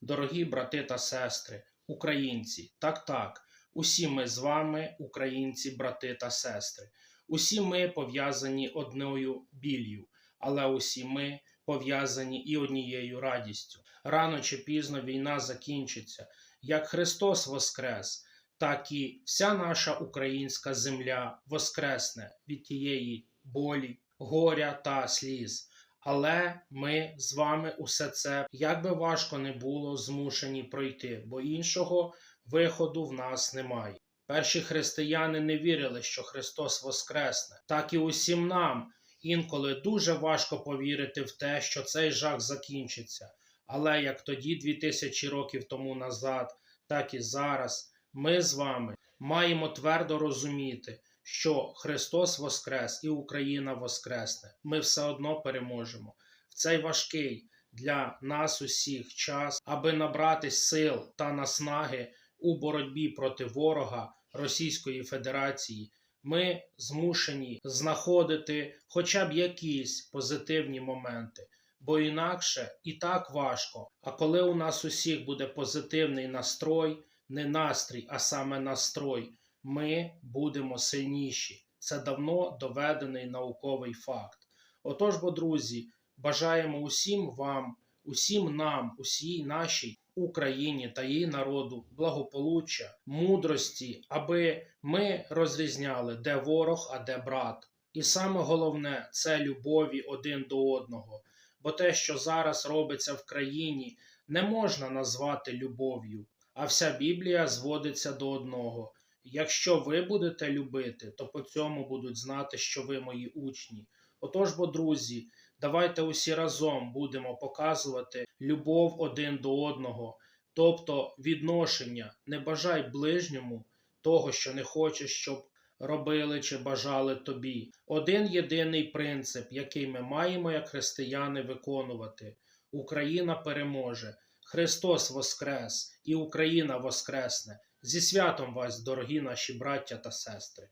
Дорогі брати та сестри, українці, так так, усі ми з вами, українці, брати та сестри. Усі ми пов'язані одною біллю, але усі ми пов'язані і однією радістю. Рано чи пізно війна закінчиться. Як Христос воскрес, так і вся наша українська земля воскресне від тієї болі, горя та сліз. Але ми з вами усе це, як би важко не було, змушені пройти, бо іншого виходу в нас немає. Перші християни не вірили, що Христос воскресне, так і усім нам інколи дуже важко повірити в те, що цей жах закінчиться. Але як тоді, 2000 років тому назад, так і зараз, ми з вами маємо твердо розуміти, що Христос воскрес і Україна воскресне. Ми все одно переможемо в цей важкий для нас усіх час, аби набрати сил та наснаги у боротьбі проти ворога Російської Федерації. Ми змушені знаходити хоча б якісь позитивні моменти, бо інакше і так важко. А коли у нас усіх буде позитивний настрой, не настрій, а саме настрой, ми будемо сильніші. Це давно доведений науковий факт. Отож, бо, друзі, бажаємо усім вам, усім нам, усій нашій Україні та її народу благополуччя, мудрості, аби ми розрізняли, де ворог, а де брат. І саме головне це любові один до одного. Бо те, що зараз робиться в країні, не можна назвати любов'ю, а вся Біблія зводиться до одного. Якщо ви будете любити, то по цьому будуть знати, що ви мої учні. Отож, бо, друзі, давайте усі разом будемо показувати любов один до одного, тобто відношення, не бажай ближньому того, що не хочеш, щоб робили чи бажали тобі. Один єдиний принцип, який ми маємо як християни виконувати: Україна переможе, Христос Воскрес і Україна Воскресне. Зі святом вас, дорогі наші браття та сестри!